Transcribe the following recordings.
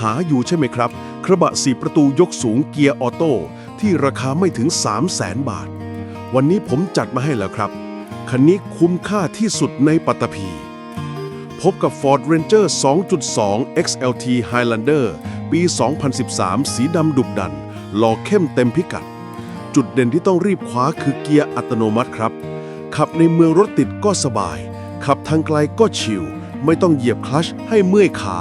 หาอยู่ใช่ไหมครับ กระบะสี่ประตูยกสูงเกียร์ออโต้ที่ราคาไม่ถึง 3 0 0แสนบาท วันนี้ผมจัดมาให้แล้วครับ คันนี้คุ้มค่าที่สุดในปัตตภีพบกับ Ford Ranger 2.2 XLT Highlander ปี 2013 สีดำดุบดันหล่อเข้มเต็มพิกัด จุดเด่นที่ต้องรีบคว้าคือเกียร์อัตโนมัติครับ ขับในเมืองรถติดก็สบาย ขับทางไกลก็ชิล ไม่ต้องเหยียบคลัชให้เมื่อยขา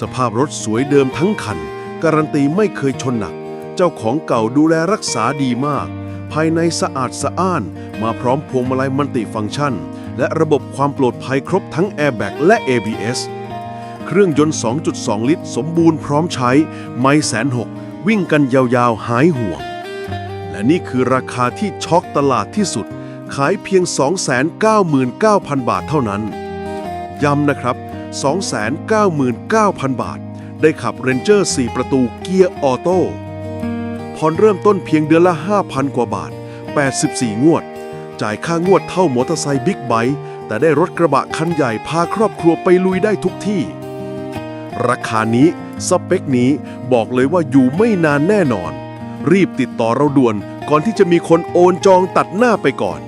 สภาพรถสวยเดิมทั้งคัน การันตีไม่เคยชนหนัก เจ้าของเก่าดูแลรักษาดีมาก ภายในสะอาดสะอ้าน มาพร้อมพวงมาลัยมัลติฟังก์ชัน และระบบความปลอดภัยครบทั้งแอร์แบ็กและ ABS เครื่องยนต์ 2.2 ลิตร สมบูรณ์พร้อมใช้ ไม่แสนหกวิ่งกันยาวๆ หายห่วง และนี่คือราคาที่ช็อกตลาดที่สุด ขายเพียง 299,000 บาทเท่านั้น ย้ำนะครับ 299,000 บาท ได้ขับ Ranger 4ประตูเกียร์ออโต้ผ่อนเริ่มต้นเพียงเดือนละ 5,000 กว่าบาท 84 งวด จ่ายค่างวดเท่ามอเตอร์ไซค์บิ๊กไบค์แต่ได้รถกระบะคันใหญ่พาครอบครัวไปลุยได้ทุกที่ ราคานี้สเปคนี้บอกเลยว่าอยู่ไม่นานแน่นอน รีบติดต่อเราด่วนก่อนที่จะมีคนโอนจองตัดหน้าไปก่อน